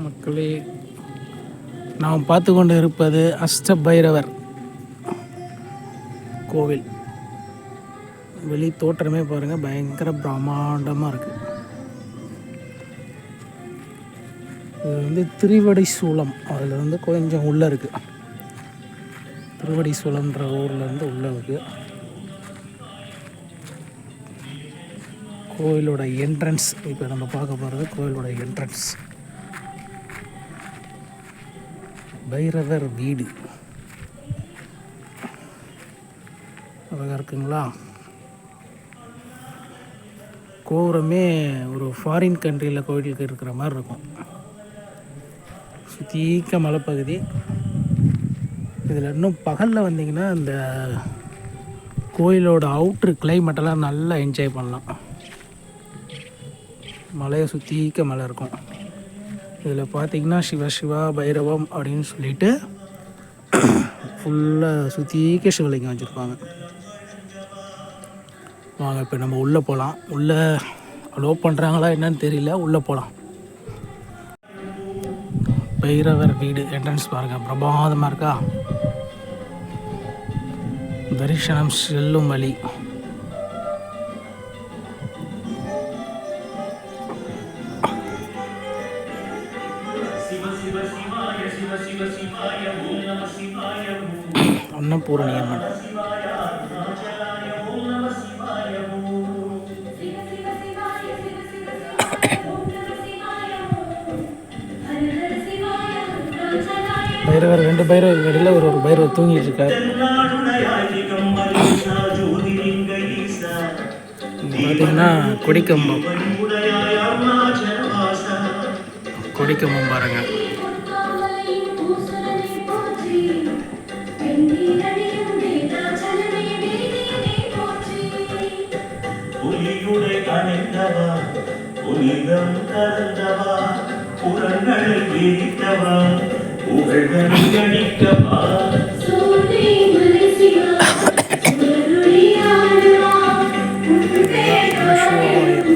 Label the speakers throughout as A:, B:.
A: மக்களே நாம் பார்த்து கொண்டு இருப்பது அஷ்டபைரவர் கோவில். வெளி தோற்றமே பாருங்கள் பயங்கர பிரம்மாண்டமாக இருக்குது இது வந்து திருவடி சூளம் அதில் வந்து கொஞ்சம் உள்ளே இருக்குது திருவடி சூளம்ன்ற ஊரில் இருந்து உள்ளே இருக்குது கோயிலோட என்ட்ரன்ஸ் இப்போ நம்ம பார்க்க போகிறது கோயிலோட என்ட்ரன்ஸ் பைரவர் வீடு. அழகாக இருக்குங்களா? கோபுரமே ஒரு ஃபாரின் கண்ட்ரியில் கோயிலுக்கு இருக்கிற மாதிரி இருக்கும். சுத்தீக்க மலைப்பகுதி. இதில் இன்னும் பகலில் வந்தீங்கன்னா இந்த கோயிலோட அவுட்ரு கிளைமேட்டெல்லாம் நல்லா என்ஜாய் பண்ணலாம். மலையை சுற்றிக்க மலை இருக்கும். இதில் பார்த்தீங்கன்னா சிவ சிவா பைரவம் அப்படின்னு சொல்லிட்டு ஃபுல்லாக சுற்றிக்க சிவலிங்கம் வச்சுருப்பாங்க. வாங்க இப்போ நம்ம உள்ளே போகலாம் உள்ளே அலோவ் பண்ணுறாங்களா என்னன்னு தெரியல. உள்ளே போகலாம் பைரவர் வீடு என்ட்ரன்ஸ் பாருங்கள் பிரமாதமாக இருக்கா? தரிசனம் செல்லும் வழி. அன்னபூரணியம்மன் பைரவர் ரெண்டு பைரவர் இடையில ஒரு ஒரு பைரவர் தூங்கிட்டு இருக்காரு பார்த்தீங்கன்னா கொடிக்கம்பம். கொடிக்கம்பம் பாருங்க.
B: புலியுடை அணிந்தவா புனிதம் கலந்தவா புறங்களை விரித்தவா புகழ்களை கணிக்கவா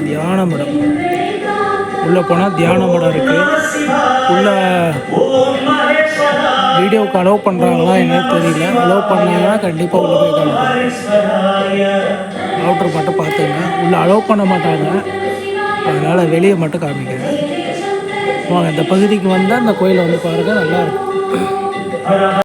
A: தியான மடம். உள்ளே போனால் தியான மடம் இருக்குது உள்ள வீடியோவுக்கு அலோவ் பண்ணுறாங்களா என்னன்னு தெரியல. அலோவ் பண்ணாங்கன்னா கண்டிப்பாக உள்ளே போய் காமிப்போம் டாக்டர் மட்டும் பார்த்துங்க. உள்ளே அலோவ் பண்ண மாட்டாங்க. அதனால் வெளியே மட்டும் காமிக்கிறேன் வாங்க இந்த பகுதிக்கு வந்தால் அந்த கோயிலை வந்து பாருங்கள் நல்லாயிருக்கும்